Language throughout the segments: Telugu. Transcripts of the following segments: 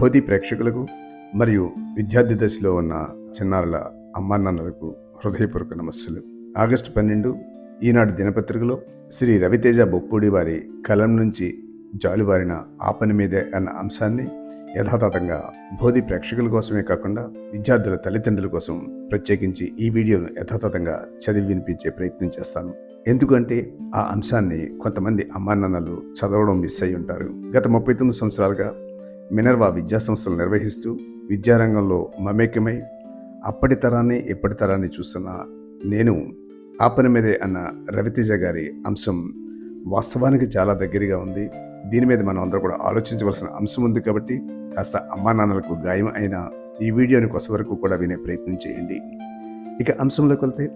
బోధి ప్రేక్షకులకు మరియు విద్యార్థి దశలో ఉన్న చిన్నారుల అమ్మానాన్నలకు హృదయపూర్వక నమస్సులు. ఆగస్టు పన్నెండు ఈనాడు దినపత్రికలో శ్రీ రవితేజ బొప్పూడి వారి కలం నుంచి జాలువారిన ఆపని మీదే అన్న అంశాన్ని యథాతథంగా బోధి ప్రేక్షకుల కోసమే కాకుండా విద్యార్థుల తల్లిదండ్రుల కోసం ప్రత్యేకించి ఈ వీడియోను యథాతథంగా చదివి వినిపించే ప్రయత్నం చేస్తాను. ఎందుకంటే ఆ అంశాన్ని కొంతమంది అమ్మానాన్నలు చదవడం మిస్ అయి ఉంటారు గత ముప్పై తొమ్మిది సంవత్సరాలుగా మినర్వా విద్యా సంస్థలు నిర్వహిస్తూ విద్యారంగంలో మమేకమై అప్పటి తరాన్ని ఎప్పటి తరాన్ని చూస్తున్న నేను ఆ పని మీదే అన్న రవితేజ గారి అంశం వాస్తవానికి చాలా దగ్గరగా ఉంది. దీని మీద మనం అందరూ కూడా ఆలోచించవలసిన అంశం ఉంది కాబట్టి కాస్త అమ్మా నాన్నలకు గాయం అయిన ఈ వీడియోని కొస వరకు కూడా వినే ప్రయత్నం చేయండి. ఇక అంశంలోకి వెళ్తే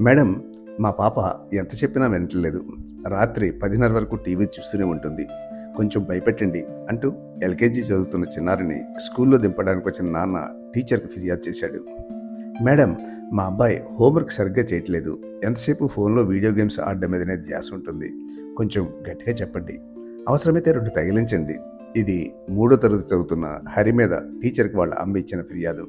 మేడం మా పాప ఎంత చెప్పినా వినట్లేదు. రాత్రి పదిన్నర వరకు టీవీ చూస్తూనే ఉంటుంది. కొంచెం భయపెట్టండి అంటూ ఎల్కేజీ చదువుతున్న చిన్నారిని స్కూల్లో దింపడానికి వచ్చిన నాన్న టీచర్కి ఫిర్యాదు చేశాడు. మేడం మా అబ్బాయి హోంవర్క్ సరిగ్గా చేయట్లేదు. ఎంతసేపు ఫోన్లో వీడియో గేమ్స్ ఆడడం మీదనే ధ్యాస ఉంటుంది. కొంచెం గట్టిగా చెప్పండి. అవసరమైతే రెండు తగిలించండి. ఇది మూడో తరగతి చదువుతున్న హరి మీద టీచర్కి వాళ్ళ అమ్మ ఇచ్చిన ఫిర్యాదు.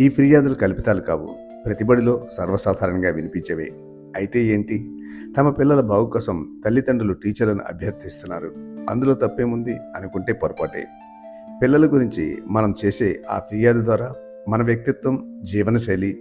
ఈ ఫిర్యాదులు కల్పితాలు కావు. ప్రతిబడిలో సర్వసాధారణంగా వినిపించేవే. అయితే ఏంటి? తమ పిల్లల బాగు కోసం తల్లిదండ్రులు టీచర్లను అభ్యర్థిస్తున్నారు. అందులో తప్పేముంది అనుకుంటే పొరపాటే. పిల్లల గురించి మనం చేసే ఆ ఫిర్యాదు ద్వారా మన వ్యక్తిత్వం జీవనశైలి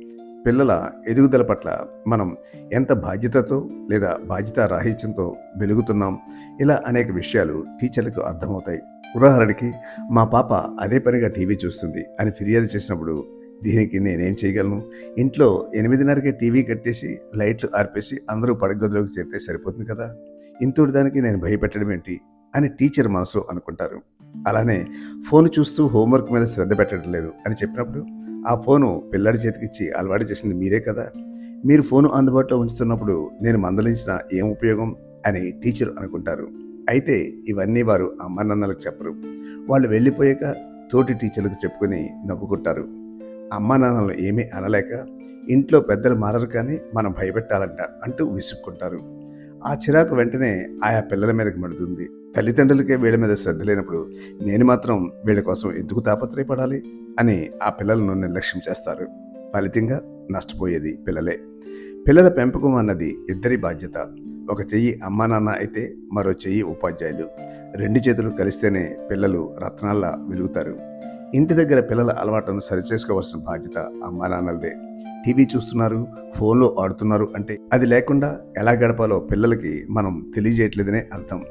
పిల్లల ఎదుగుదల పట్ల మనం ఎంత బాధ్యతతో లేదా బాధ్యత రాహిత్యంతో వెలుగుతున్నాం ఇలా అనేక విషయాలు టీచర్లకు అర్థమవుతాయి. ఉదాహరణకి మా పాప అదే పనిగా టీవీ చూస్తుంది అని ఫిర్యాదు చేసినప్పుడు దీనికి నేనేం చేయగలను? ఇంట్లో ఎనిమిదిన్నరకే టీవీ కట్టేసి లైట్లు ఆర్పేసి అందరూ పడగదిలోకి చేరితే సరిపోతుంది కదా? ఇంతటి దానికి నేను భయపెట్టడం ఏంటి అని టీచర్ మనసులో అనుకుంటారు. అలానే ఫోన్ చూస్తూ హోంవర్క్ మీద శ్రద్ధ పెట్టడం లేదు అని చెప్పినప్పుడు ఆ ఫోను పిల్లాడి చేతికిచ్చి అలవాటు చేసింది మీరే కదా. మీరు ఫోను అందుబాటులో ఉంచుతున్నప్పుడు నేను మందలించిన ఏం ఉపయోగం అని టీచర్ అనుకుంటారు. అయితే ఇవన్నీ వారు అమ్మానాన్నలకు చెప్పరు. వాళ్ళు వెళ్ళిపోయాక తోటి టీచర్లకు చెప్పుకొని నవ్వుకుంటారు. అమ్మానాన్నలు ఏమీ అనలేక ఇంట్లో పెద్దలు మారరు కానీ మనం భయపెట్టాలంట అంటూ విసుక్కుంటారు. ఆ చిరాకు వెంటనే ఆయా పిల్లల మీదకి మడుతుంది. తల్లిదండ్రులకే వీళ్ళ మీద శ్రద్ధ లేనప్పుడు నేను మాత్రం వీళ్ళ కోసం ఎందుకు తాపత్రయపడాలి అని ఆ పిల్లలను నిర్లక్ష్యం చేస్తారు. ఫలితంగా నష్టపోయేది పిల్లలే. పిల్లల పెంపకం అన్నది ఇద్దరి బాధ్యత. ఒక చెయ్యి అమ్మా నాన్న అయితే మరో చెయ్యి ఉపాధ్యాయులు. రెండు చేతులు కలిస్తేనే పిల్లలు రత్నాల్లా వెలుగుతారు. ఇంటి దగ్గర పిల్లల అలవాటును సరిచేసుకోవాల్సిన బాధ్యత అమ్మా నాన్నలదే. టీవీ చూస్తున్నారు ఫోన్లో ఆడుతున్నారు అంటే అది లేకుండా ఎలా గడపాలో పిల్లలకి మనం తెలియజేయట్లేదనే అర్థం.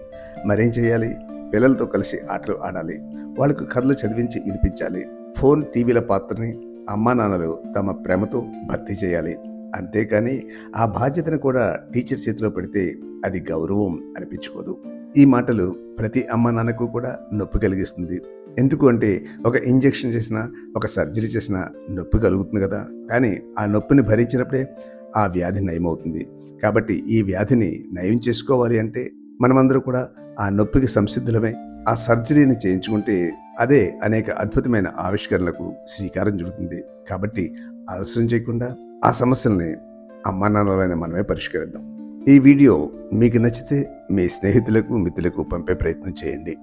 మరేం చేయాలి? పిల్లలతో కలిసి ఆటలు ఆడాలి. వాళ్ళకు కథలు చదివించి వినిపించాలి. ఫోన్ టీవీల పాత్రని అమ్మా నాన్నలు తమ ప్రేమతో భర్తీ చేయాలి. అంతేకాని ఆ బాధ్యతను కూడా టీచర్ చేతిలో పెడితే అది గౌరవం అనిపించుకోదు. ఈ మాటలు ప్రతి అమ్మ నాన్నకు కూడా నొప్పి కలిగిస్తుంది. ఎందుకు అంటే ఒక ఇంజెక్షన్ చేసినా ఒక సర్జరీ చేసినా నొప్పి కలుగుతుంది కదా. కానీ ఆ నొప్పిని భరించినప్పుడే ఆ వ్యాధి నయమవుతుంది. కాబట్టి ఈ వ్యాధిని నయం చేసుకోవాలి అంటే మనమందరూ కూడా ఆ నొప్పికి సంసిద్ధులమై. ఆ సర్జరీని చేయించుకుంటే అదే అనేక అద్భుతమైన ఆవిష్కరణలకు శ్రీకారం చుడుతుంది. కాబట్టి ఆలస్యం చేయకుండా ఆ సమస్యల్ని అమ్మా నాన్నలైన మనమే పరిష్కరిద్దాం. ఈ వీడియో మీకు నచ్చితే మీ స్నేహితులకు మిత్రులకు పంపే ప్రయత్నం చేయండి.